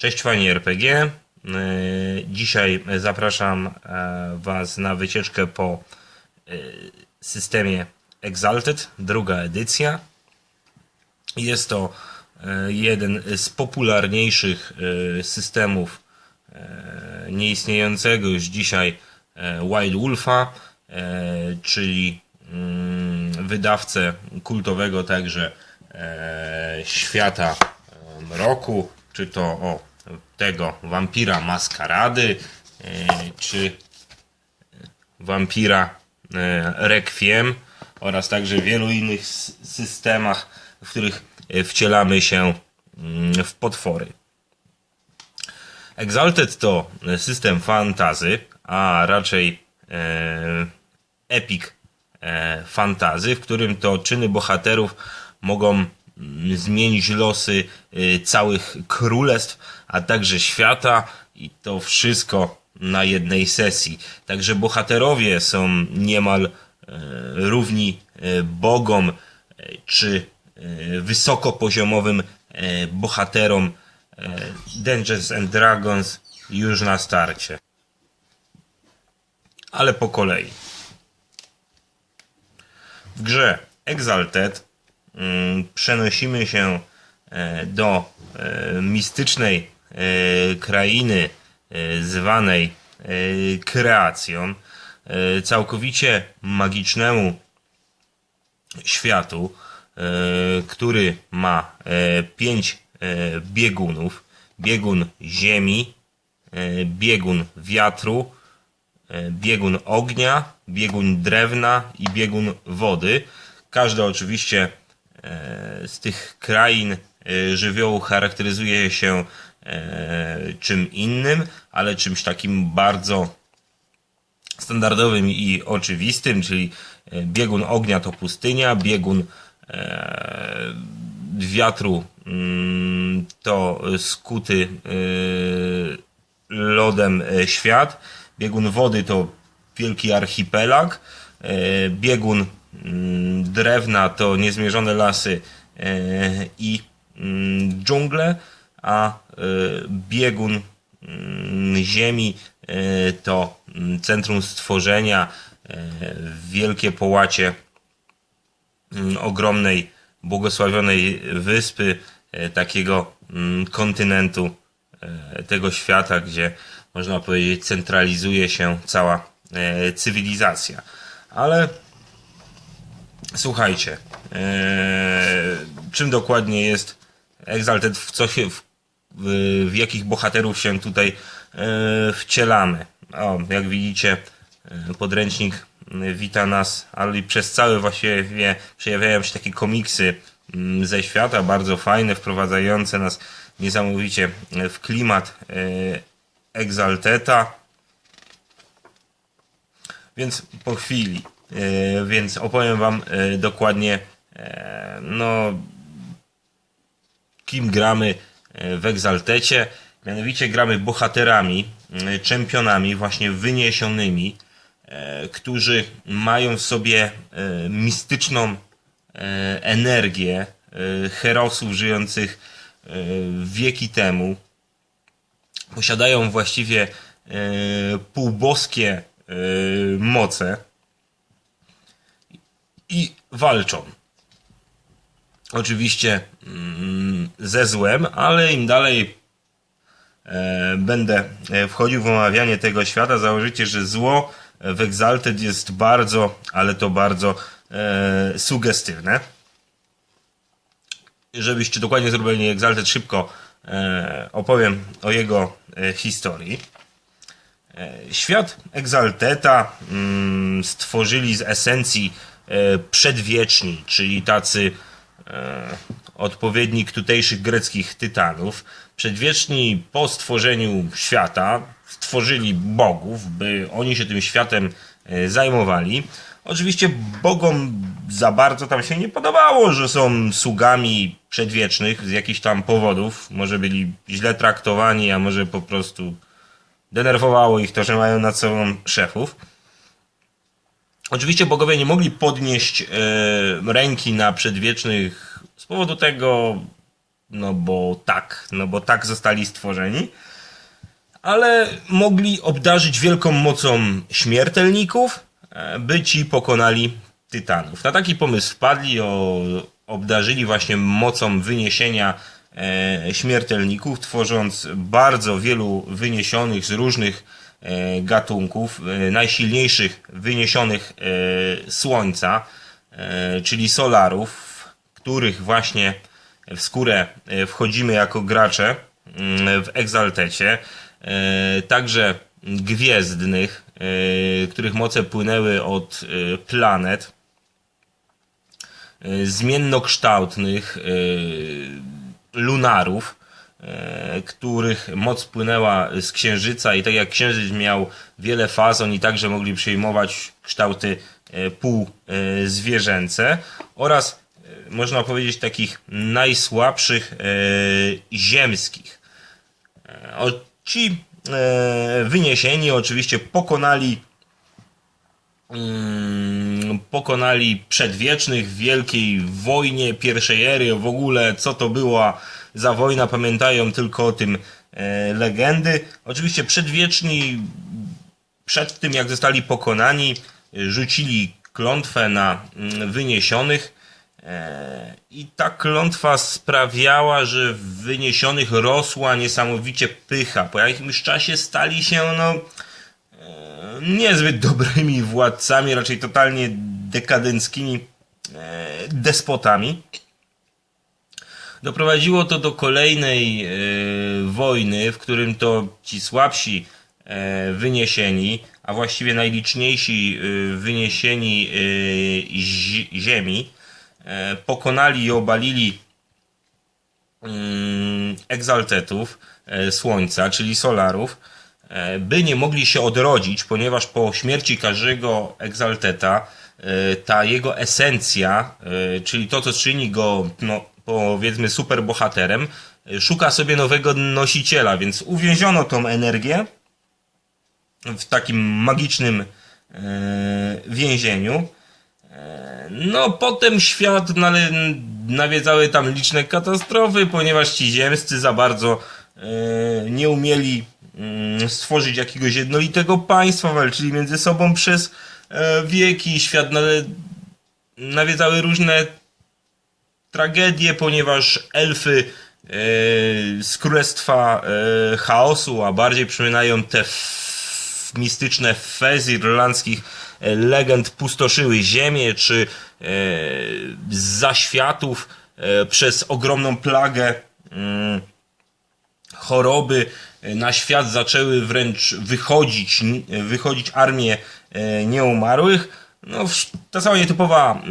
Cześć fani RPG. Yy, Dzisiaj zapraszam e, Was na wycieczkę po e, systemie Exalted, druga edycja. Jest to e, jeden z popularniejszych e, systemów e, nieistniejącego już dzisiaj e, Wild Wolfa, e, czyli mm, wydawcę kultowego także e, świata e, mroku, czy to o tego wampira maskarady, e, czy wampira e, Requiem oraz także wielu innych systemach, w których e, wcielamy się mm, w potwory. Exalted to system fantazy, a raczej e, epic e, fantazy, w którym to czyny bohaterów mogą zmienić losy e, całych królestw, a także świata i to wszystko na jednej sesji. Także bohaterowie są niemal e, równi e, bogom czy wysokopoziomowym bohaterom Dungeons and Dragons już na starcie. Ale po kolei. W grze Exalted przenosimy się e, do e, mistycznej e, krainy zwanej kreacją, całkowicie magicznemu światu, który ma pięć biegunów. Biegun ziemi, biegun wiatru, biegun ognia, biegun drewna i biegun wody. Każda oczywiście z tych krain e, żywiołu charakteryzuje się e, czym innym, ale czymś takim bardzo standardowym i oczywistym, czyli e, biegun ognia to pustynia, biegun e, wiatru mm, to skuty e, lodem e, świat, biegun wody to wielki archipelag, e, biegun drewna to niezmierzone lasy e, i mm, dżungle, a e, biegun mm, ziemi e, to mm, centrum stworzenia, wielkie połacie mm, ogromnej, błogosławionej wyspy, takiego mm, kontynentu tego świata, gdzie można powiedzieć centralizuje się cała cywilizacja. Ale słuchajcie, e, czym dokładnie jest Exalted, w co się, w, w, jakich bohaterów się tutaj e, wcielamy. O, jak widzicie, e, podręcznik wita nas, ale przez cały właściwie przejawiają się takie komiksy ze świata, bardzo fajne, wprowadzające nas niesamowicie w klimat Exalteta. Więc po chwili, więc opowiem wam e, dokładnie e, no kim gramy e, w Exaltecie. Mianowicie gramy bohaterami, e, czempionami, właśnie wyniesionymi, e, którzy mają w sobie e, mistyczną e, energię e, herosów żyjących e, wieki temu. Posiadają właściwie e, półboskie e, moce i walczą oczywiście mm, ze złem, ale im dalej e, będę e, wchodził w omawianie tego świata, założycie, że zło w Exalted jest bardzo, ale to bardzo e, sugestywne. Żebyście dokładnie zrobili Exalted szybko opowiem o jego historii. Świat Exalteta mm, stworzyli z esencji przedwieczni, czyli tacy e, odpowiednik tutejszych greckich tytanów. Przedwieczni po stworzeniu świata stworzyli bogów, by oni się tym światem e, zajmowali. Oczywiście bogom za bardzo tam się nie podobało, że są sługami przedwiecznych z jakichś tam powodów. Może byli źle traktowani, a może po prostu denerwowało ich to, że mają nad sobą szefów. Oczywiście bogowie nie mogli podnieść e, ręki na przedwiecznych z powodu tego, no bo tak, no bo tak zostali stworzeni, ale mogli obdarzyć wielką mocą śmiertelników, e, by ci pokonali tytanów. Na taki pomysł wpadli, o, obdarzyli właśnie mocą wyniesienia e, śmiertelników, tworząc bardzo wielu wyniesionych z różnych gatunków, e, najsilniejszych wyniesionych e, Słońca, e, czyli solarów, których właśnie w skórę e, wchodzimy jako gracze mm, w Exaltecie, e, także gwiezdnych, e, których moce płynęły od e, planet, e, zmiennokształtnych e, lunarów, e, których moc płynęła z księżyca i tak jak księżyc miał wiele faz, oni także mogli przyjmować kształty e, półzwierzęce oraz e, można powiedzieć takich najsłabszych e, ziemskich. E, ci e, wyniesieni oczywiście pokonali mm, pokonali przedwiecznych w wielkiej wojnie pierwszej ery. W ogóle co to była za wojna, pamiętają tylko o tym e, legendy. Oczywiście przedwieczni przed tym jak zostali pokonani e, rzucili klątwę na mm, wyniesionych e, i ta klątwa sprawiała, że w wyniesionych rosła niesamowicie pycha. Po jakimś czasie stali się no niezbyt dobrymi władcami, raczej totalnie dekadenckimi despotami. Doprowadziło to do kolejnej e, wojny, w którym to ci słabsi e, wyniesieni, a właściwie najliczniejsi e, wyniesieni zi- ziemi, pokonali i obalili mm, egzaltetów Słońca, czyli solarów, by nie mogli się odrodzić, ponieważ po śmierci każdego egzalteta ta jego esencja, czyli to, co czyni go, no, powiedzmy, superbohaterem, e, szuka sobie nowego nosiciela, więc uwięziono tą energię w takim magicznym e, więzieniu. No, potem świat nawiedzały tam liczne katastrofy, ponieważ ci ziemscy za bardzo e, nie umieli mm, stworzyć jakiegoś jednolitego państwa, walczyli między sobą przez e, wieki. Świat nawiedzały różne tragedie, ponieważ elfy e, z królestwa e, chaosu, a bardziej przypominają te mistyczne fez irlandzkich e, legend, pustoszyły ziemię, czy z zaświatów przez ogromną plagę mm, choroby na świat zaczęły wręcz wychodzić, wychodzić armie nieumarłych. No, ta cała nietypowa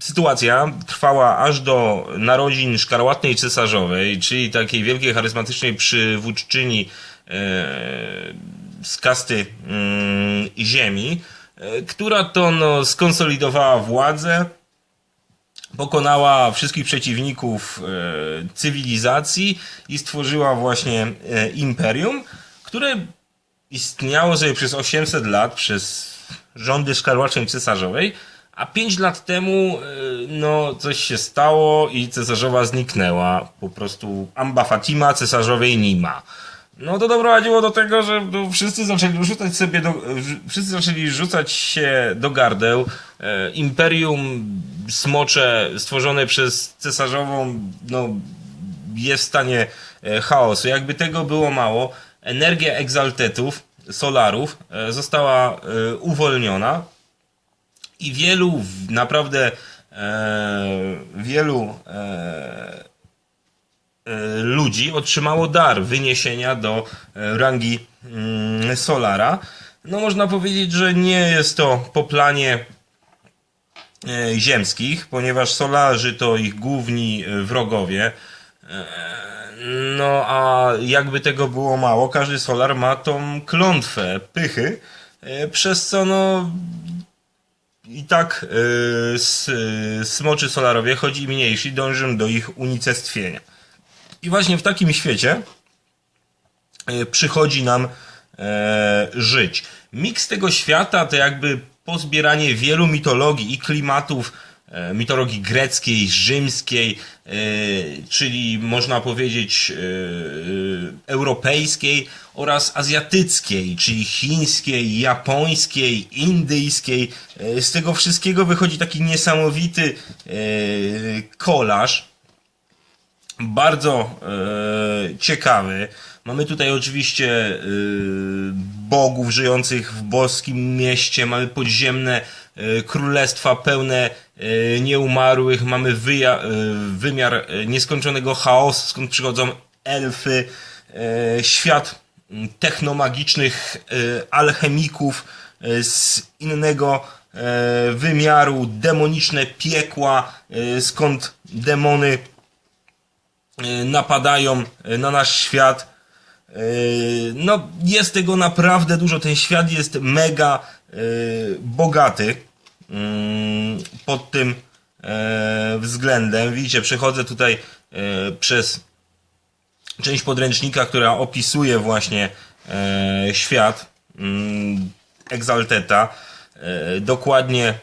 sytuacja trwała aż do narodzin szkarłatnej cesarzowej, czyli takiej wielkiej, charyzmatycznej przywódczyni e, z kasty mm, ziemi, e, która to no, skonsolidowała władzę, pokonała wszystkich przeciwników e, cywilizacji i stworzyła właśnie imperium, które istniało sobie przez 800 lat, przez rządy szkarłacznej cesarzowej, a 5 lat temu e, no, coś się stało i cesarzowa zniknęła. Po prostu Amba Fatima cesarzowej nie ma. No to doprowadziło do tego, że no, wszyscy zaczęli rzucać sobie do, wszyscy zaczęli rzucać się do gardeł. E, imperium smocze stworzone przez cesarzową no, jest w stanie e, chaosu. Jakby tego było mało, energia egzaltetów, solarów e, została e, uwolniona i wielu, naprawdę e, wielu e, e, ludzi otrzymało dar wyniesienia do e, rangi mm, Solara. No można powiedzieć, że nie jest to po planie e, ziemskich, ponieważ Solarzy to ich główni wrogowie. No a jakby tego było mało, każdy Solar ma tą klątwę pychy, przez co no i tak y, s, y, smoczy solarowie, choć i mniejsi, dążą do ich unicestwienia. I właśnie w takim świecie y, przychodzi nam e, żyć. Miks tego świata to jakby pozbieranie wielu mitologii i klimatów mitologii greckiej, rzymskiej, e, czyli można powiedzieć e, europejskiej oraz azjatyckiej, czyli chińskiej, japońskiej, indyjskiej. Z tego wszystkiego wychodzi taki niesamowity kolaż bardzo e, ciekawy. Mamy tutaj oczywiście e, bogów żyjących w boskim mieście, mamy podziemne e, królestwa pełne e, nieumarłych, mamy wyja, e, wymiar e, nieskończonego chaosu, skąd przychodzą elfy, e, świat technomagicznych e, alchemików e, z innego e, wymiaru, demoniczne piekła, e, skąd demony e, napadają e, na nasz świat. E, No, jest tego naprawdę dużo. Ten świat jest mega e, bogaty mm, pod tym e, względem. Widzicie, przechodzę tutaj przez część podręcznika, która opisuje właśnie świat Exalteta. Dokładnie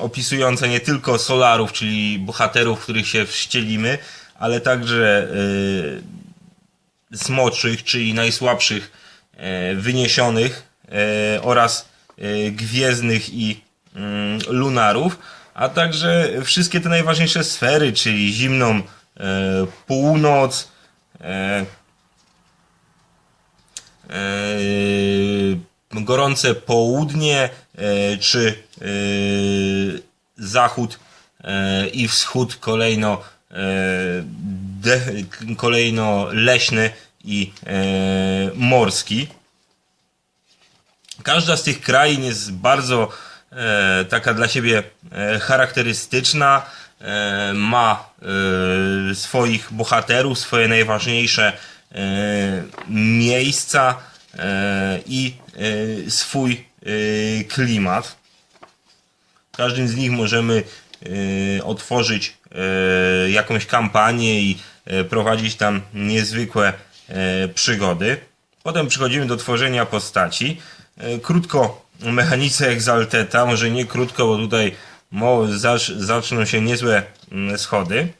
opisujące nie tylko Solarów, czyli bohaterów, w których się wścielimy, ale także smoczych, czyli najsłabszych wyniesionych oraz gwiezdnych i mm, lunarów, a także wszystkie te najważniejsze sfery, czyli zimną e, północ, e, e, gorące południe, e, czy e, zachód e, i wschód kolejno, e, kolejno leśny i e, morski. Każda z tych krain jest bardzo e, taka dla siebie e, charakterystyczna, e, ma e, swoich bohaterów, swoje najważniejsze e, miejsca e, i swój klimat. W każdym z nich możemy otworzyć jakąś kampanię i prowadzić tam niezwykłe przygody. Potem przechodzimy do tworzenia postaci. E, Krótko mechanice Exalteta, może nie krótko, bo tutaj zaczną się niezłe mm, schody.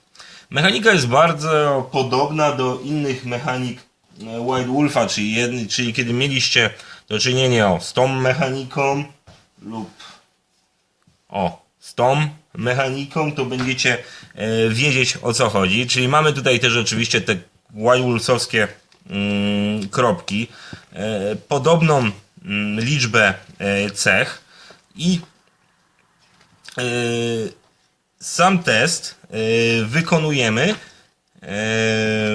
Mechanika jest bardzo podobna do innych mechanik e, White Wolfa, czyli, jedny, czyli kiedy mieliście do czynienia z tą mechaniką lub o, z tą mechaniką, to będziecie e, wiedzieć o co chodzi. Czyli mamy tutaj też oczywiście te White Wolfsowskie mm, kropki, e, podobną liczbę e, cech i e, sam test e, wykonujemy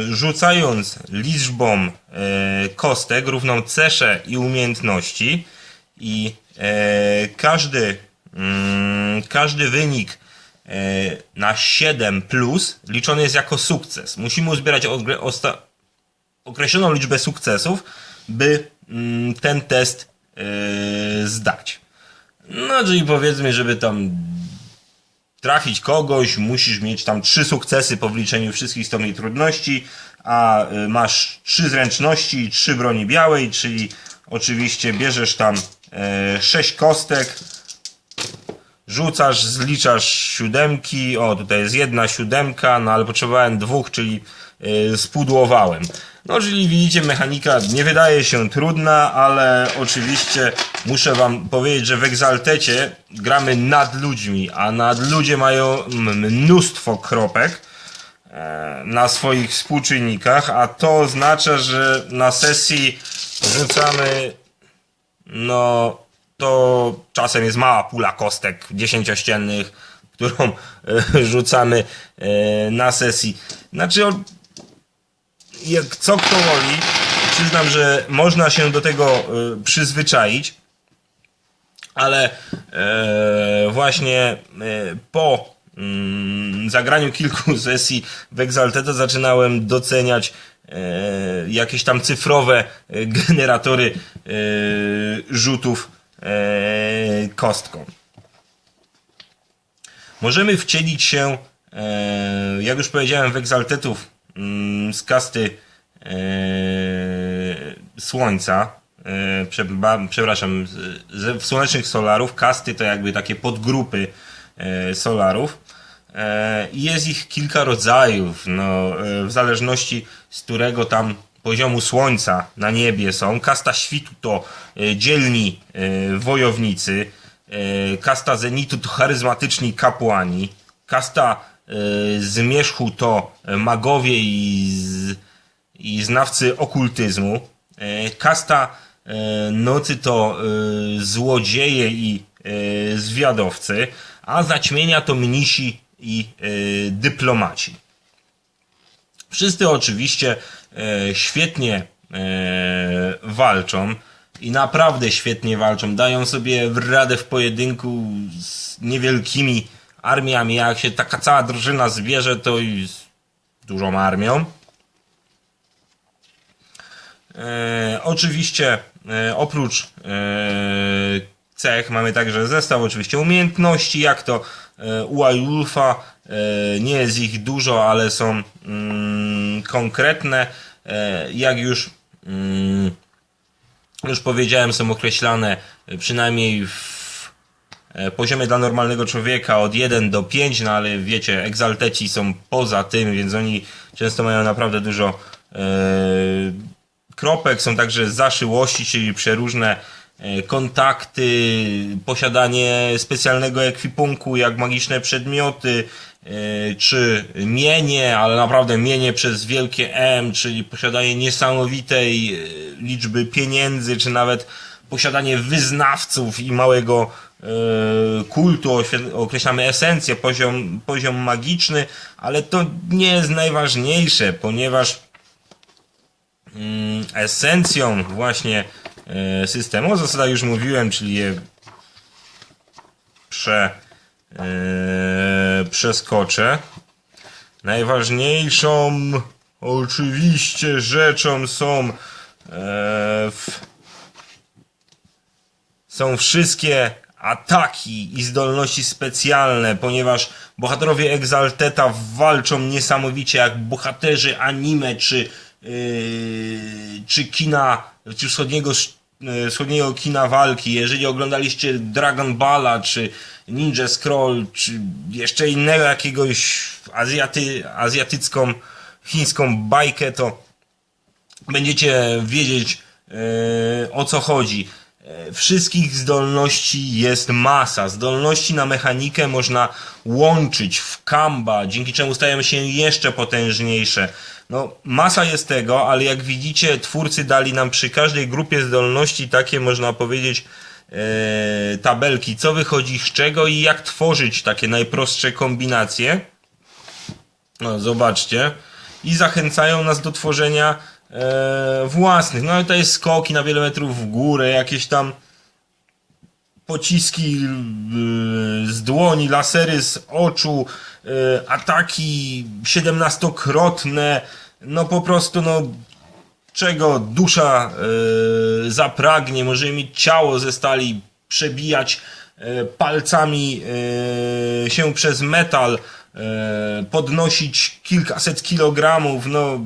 rzucając liczbą kostek równą cesze i umiejętności i każdy mm, każdy wynik na 7 plus liczony jest jako sukces. Musimy uzbierać określoną liczbę sukcesów, by mm, ten test e, zdać. No, czyli powiedzmy, żeby tam trafić kogoś, musisz mieć tam trzy sukcesy po wliczeniu wszystkich stopni trudności, a y, masz trzy zręczności i trzy broni białej, czyli oczywiście bierzesz tam e, sześć kostek, rzucasz, zliczasz siódemki, o tutaj jest jedna siódemka, no ale potrzebowałem dwóch, czyli spudłowałem. No czyli widzicie, mechanika nie wydaje się trudna, ale oczywiście muszę wam powiedzieć, że w Exaltecie gramy nad ludźmi, a nad ludzie mają mnóstwo kropek e, na swoich współczynnikach, a to oznacza, że na sesji rzucamy no to czasem jest mała pula kostek dziesięciościennych, którą e, rzucamy e, na sesji. Znaczy, jak co kto woli, przyznam, że można się do tego e, przyzwyczaić, ale e, właśnie e, po mm, zagraniu kilku sesji w Exalteta zaczynałem doceniać jakieś tam cyfrowe generatory rzutów kostką. Możemy wcielić się, jak już powiedziałem, w Exaltetów z kasty e, Słońca, e, przepraszam, w Słonecznych Solarów, kasty to jakby takie podgrupy e, solarów. Jest ich kilka rodzajów, no, w zależności z którego tam poziomu słońca na niebie są. Kasta świtu to dzielni wojownicy, kasta zenitu to charyzmatyczni kapłani, kasta zmierzchu to magowie i, i znawcy okultyzmu, e, kasta e, nocy to e, złodzieje i e, zwiadowcy, a zaćmienia to mnisi i e, dyplomaci. Wszyscy oczywiście e, świetnie e, walczą i naprawdę świetnie walczą. Dają sobie radę w pojedynku z niewielkimi armiami. Jak się taka cała drużyna zbierze, to i z dużą armią. E, oczywiście e, oprócz e, cech mamy także zestaw oczywiście umiejętności, jak to e, u Ajulfa. E, nie jest ich dużo, ale są mm, konkretne. E, jak już mm, już powiedziałem, są określane przynajmniej w poziomie dla normalnego człowieka od 1 do 5, no ale wiecie, egzalteci są poza tym, więc oni często mają naprawdę dużo e, kropek, są także zaszyłości, czyli przeróżne e, kontakty, posiadanie specjalnego ekwipunku, jak magiczne przedmioty, e, czy mienie, ale naprawdę mienie przez wielkie M, czyli posiadanie niesamowitej e, liczby pieniędzy, czy nawet posiadanie wyznawców i małego e, kultu, określamy esencję, poziom, poziom magiczny, ale to nie jest najważniejsze, ponieważ mm, esencją właśnie e, systemu, o zasadach już mówiłem, czyli je prze, e, przeskoczę. Najważniejszą oczywiście rzeczą są w, są wszystkie ataki i zdolności specjalne, ponieważ bohaterowie Exalteta walczą niesamowicie jak bohaterzy anime czy, yy, czy kina, czy wschodniego, yy, wschodniego kina walki. Jeżeli oglądaliście Dragon Balla, czy Ninja Scroll, czy jeszcze innego jakiegoś azjaty, azjatycką, chińską bajkę, to będziecie wiedzieć e, o co chodzi. E, Wszystkich zdolności jest masa. Zdolności na mechanikę można łączyć w kamba, dzięki czemu stają się jeszcze potężniejsze. No, masa jest tego, ale jak widzicie, twórcy dali nam przy każdej grupie zdolności takie, można powiedzieć, e, tabelki, co wychodzi z czego i jak tworzyć takie najprostsze kombinacje. No, zobaczcie. I zachęcają nas do tworzenia e, własnych. No ale to jest skoki na wiele metrów w górę, jakieś tam pociski e, z dłoni, lasery z oczu, e, ataki siedemnastokrotne. No po prostu, no czego dusza zapragnie, możemy mieć ciało ze stali, przebijać palcami się przez metal, podnosić kilkaset kilogramów, no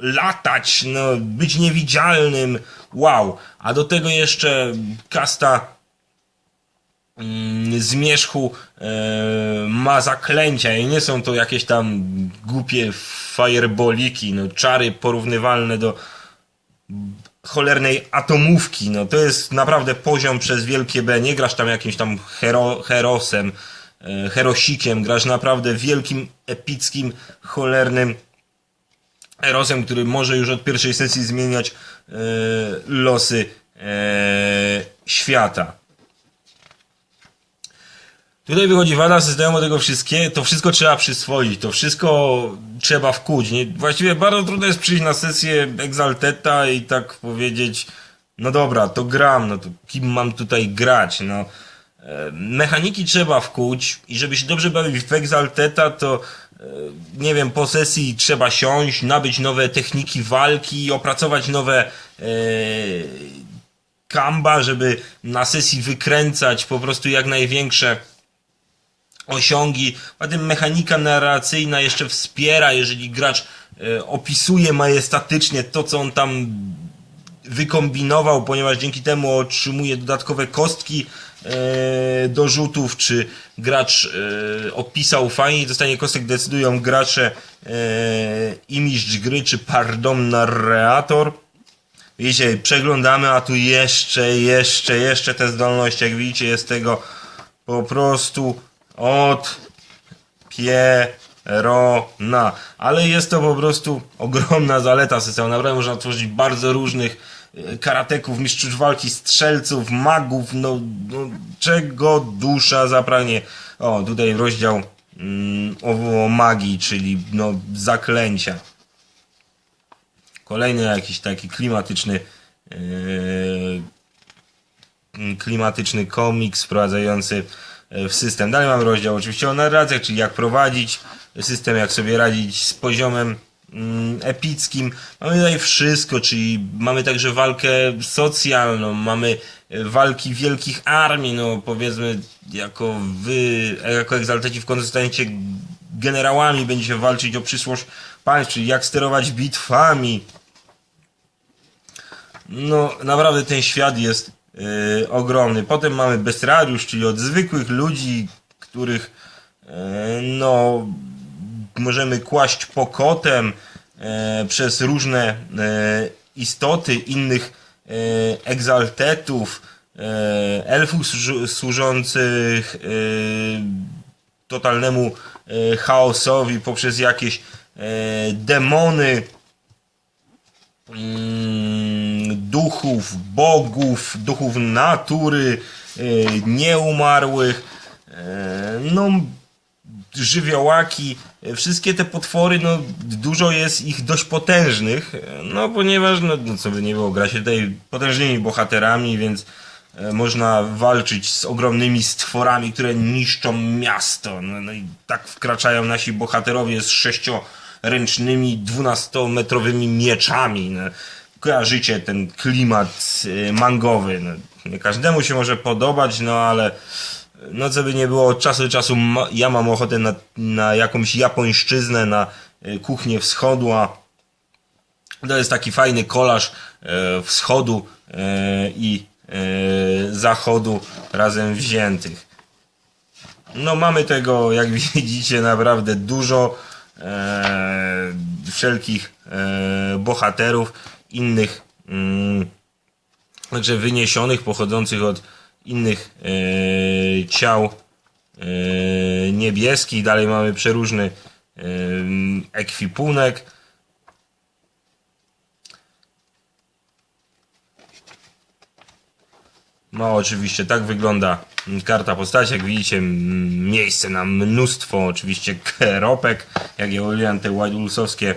latać, no być niewidzialnym, wow. A do tego jeszcze kasta mm, zmierzchu e, ma zaklęcia i nie są to jakieś tam głupie fireballiki, no czary porównywalne do cholernej atomówki, no to jest naprawdę poziom przez wielkie B, nie grasz tam jakimś tam hero, herosem, e, herosikiem, grasz naprawdę wielkim, epickim, cholernym herosem, który może już od pierwszej sesji zmieniać e, losy e, świata. Tutaj wychodzi wada systemu tego wszystkie, to wszystko trzeba przyswoić, to wszystko trzeba wkuć. Nie? Właściwie bardzo trudno jest przyjść na sesję Exalteta i tak powiedzieć, no dobra, to gram, no to kim mam tutaj grać, no. E, Mechaniki trzeba wkuć i żeby się dobrze bawić w Exalteta, to e, nie wiem, po sesji trzeba siąść, nabyć nowe techniki walki, opracować nowe e, kamba, żeby na sesji wykręcać po prostu jak największe osiągi. Poza tym mechanika narracyjna jeszcze wspiera, jeżeli gracz e, opisuje majestatycznie to, co on tam wykombinował, ponieważ dzięki temu otrzymuje dodatkowe kostki do rzutów, czy gracz e, opisał fajnie, dostanie kostek, decydują gracze e, i mistrz gry, czy pardon narrator. Widzicie, przeglądamy, a tu jeszcze, jeszcze, jeszcze te zdolności, jak widzicie, jest tego po prostu od pierona. Ale jest to po prostu ogromna zaleta systemu. Naprawdę można tworzyć bardzo różnych e, karateków, mistrzów walki, strzelców, magów, no, no czego dusza zapragnie. O, tutaj rozdział mm, o, magii, czyli no, zaklęcia. Kolejny jakiś taki klimatyczny yy, klimatyczny komiks wprowadzający e, w system. Dalej mamy rozdział oczywiście o narracjach, czyli jak prowadzić system, jak sobie radzić z poziomem epickim. Mamy tutaj wszystko, czyli mamy także walkę socjalną, mamy e, walki wielkich armii, no powiedzmy jako wy, jako egzalteci w końcu zostaniecie generałami, będziecie walczyć o przyszłość państw, czyli jak sterować bitwami. No naprawdę ten świat jest yy, ogromny. Potem mamy bestiariusz, czyli od zwykłych ludzi, których yy, no możemy kłaść pokotem yy, przez różne yy, istoty innych yy, egzaltetów, elfów służących totalnemu chaosowi poprzez jakieś demony, mm, duchów, bogów, duchów natury, e, nieumarłych, e, no żywiołaki, e, wszystkie te potwory, no dużo jest ich dość potężnych, e, no ponieważ, no, no co by nie było, gra się tutaj potężnymi bohaterami, więc e, można walczyć z ogromnymi stworami, które niszczą miasto. No, no i tak wkraczają nasi bohaterowie z sześcioręcznymi, dwunastometrowymi mieczami. No. Kojarzycie ten klimat mangowy. No, nie każdemu się może podobać, no ale no co by nie było, od czasu do czasu ma, ja mam ochotę na, na jakąś japońszczyznę, na y, kuchnię wschodu, a to jest taki fajny kolaż e, wschodu e, i e, zachodu razem wziętych. No mamy tego, jak widzicie, naprawdę dużo e, wszelkich e, bohaterów, innych mm, także wyniesionych, pochodzących od innych e, ciał e, niebieskich. Dalej mamy przeróżny e, ekwipunek. No oczywiście tak wygląda karta postaci. Jak widzicie miejsce na mnóstwo oczywiście kropek. Jak ja uwielbiam te White Wolfsowskie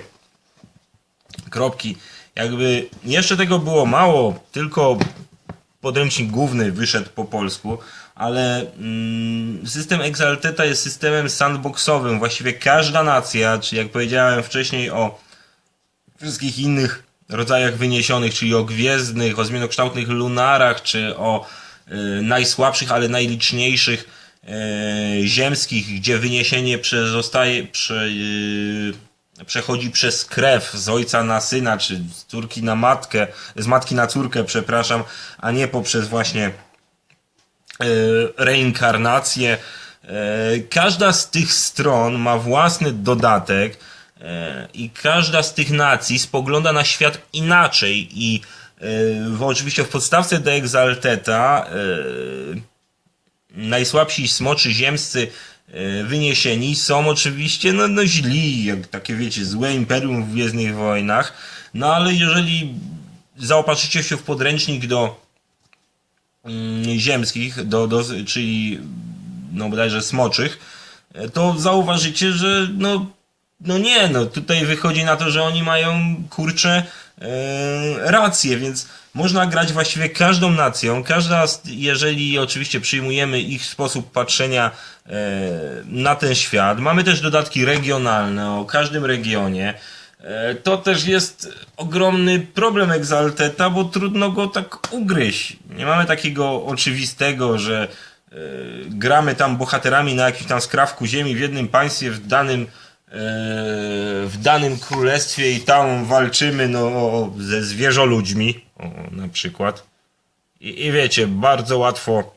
kropki. Jakby jeszcze tego było mało, tylko podręcznik główny wyszedł po polsku, ale mm, system Exalteta jest systemem sandboxowym. Właściwie każda nacja, czy jak powiedziałem wcześniej o wszystkich innych rodzajach wyniesionych, czyli o gwiezdnych, o zmienokształtnych lunarach, czy o y, najsłabszych, ale najliczniejszych y, ziemskich, gdzie wyniesienie przezostaje, prze, y, przechodzi przez krew z ojca na syna, czy z córki na matkę, z matki na córkę, przepraszam, a nie poprzez właśnie e, reinkarnację. E, Każda z tych stron ma własny dodatek e, i każda z tych nacji spogląda na świat inaczej i oczywiście w podstawce do Exalteta najsłabsi smoczy ziemscy wyniesieni są oczywiście no, no źli, jak takie wiecie, złe imperium w Gwiezdnych Wojnach, no ale jeżeli zaopatrzycie się w podręcznik do mm, ziemskich, do, do, czyli no bodajże smoczych, e, to zauważycie, że no, no nie, no tutaj wychodzi na to, że oni mają kurcze e, rację, więc można grać właściwie każdą nacją, każda, jeżeli oczywiście przyjmujemy ich sposób patrzenia e, na ten świat. Mamy też dodatki regionalne o każdym regionie. E, To też jest ogromny problem Exalteta, bo trudno go tak ugryźć. Nie mamy takiego oczywistego, że e, gramy tam bohaterami na jakimś tam skrawku ziemi w jednym państwie, w danym w danym królestwie i tam walczymy no, ze zwierzoludźmi, o, na przykład. I, I wiecie, bardzo łatwo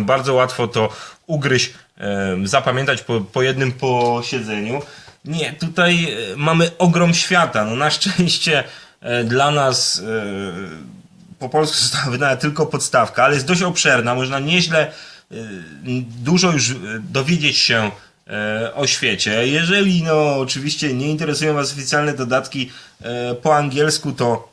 bardzo łatwo to ugryźć, zapamiętać po, po jednym posiedzeniu. Nie, tutaj e, mamy ogrom świata. No na szczęście e, dla nas e, po polsku została wydana tylko podstawka, ale jest dość obszerna. Można nieźle dużo już dowiedzieć się o świecie. Jeżeli no oczywiście nie interesują Was oficjalne dodatki e, po angielsku, to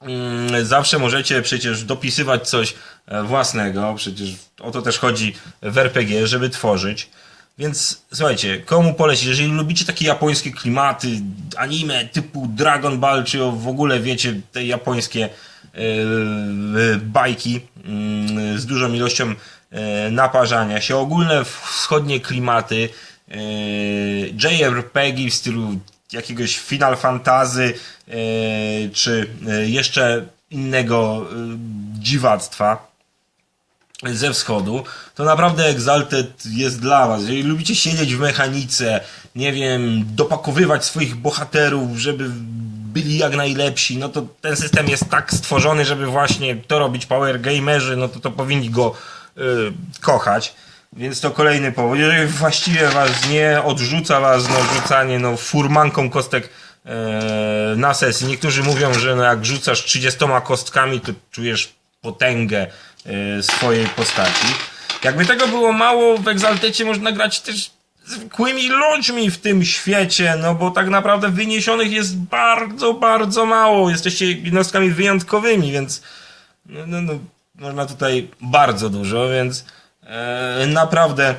Mm, Zawsze możecie przecież dopisywać coś e, własnego, przecież o to też chodzi w RPG, żeby tworzyć. Więc słuchajcie, komu polecić, jeżeli lubicie takie japońskie klimaty, anime typu Dragon Ball, czy w ogóle wiecie, te japońskie e, e, bajki mm, z dużą ilością e, naparzania się, ogólne wschodnie klimaty, e, JRPG w stylu jakiegoś Final Fantasy e, czy e, jeszcze innego e, dziwactwa ze wschodu, to naprawdę Exalted jest dla was. Jeżeli lubicie siedzieć w mechanice, nie wiem, dopakowywać swoich bohaterów, żeby byli jak najlepsi, no to ten system jest tak stworzony, żeby właśnie to robić power gamerzy, no to to powinni go kochać. Więc to kolejny powód. Jeżeli właściwie was nie odrzuca was no, rzucanie no, furmanką kostek e, na sesji. Niektórzy mówią, że no, jak rzucasz 30 kostkami, to czujesz potęgę e, swojej postaci. Jakby tego było mało, w Exaltecie można grać też zwykłymi ludźmi w tym świecie, no bo tak naprawdę wyniesionych jest bardzo, bardzo mało. Jesteście jednostkami wyjątkowymi, więc no, no, no, można tutaj bardzo dużo, więc e, naprawdę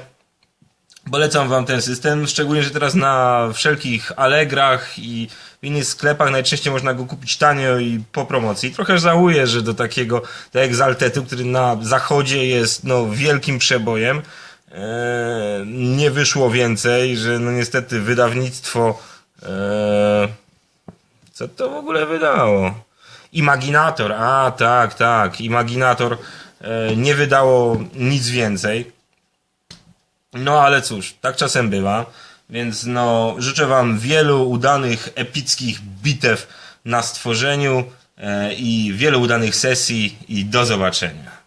polecam wam ten system, szczególnie, że teraz na wszelkich Allegrach i w innych sklepach najczęściej można go kupić tanio i po promocji. Trochę żałuję, że do takiego do Exaltetu, który na zachodzie jest no, wielkim przebojem, e, nie wyszło więcej, że no niestety wydawnictwo e, co to w ogóle wydało? Imaginator, a tak, tak, Imaginator e, nie wydało nic więcej. No ale cóż, tak czasem bywa. Więc no, życzę Wam wielu udanych, epickich bitew na stworzeniu e, i wielu udanych sesji i do zobaczenia.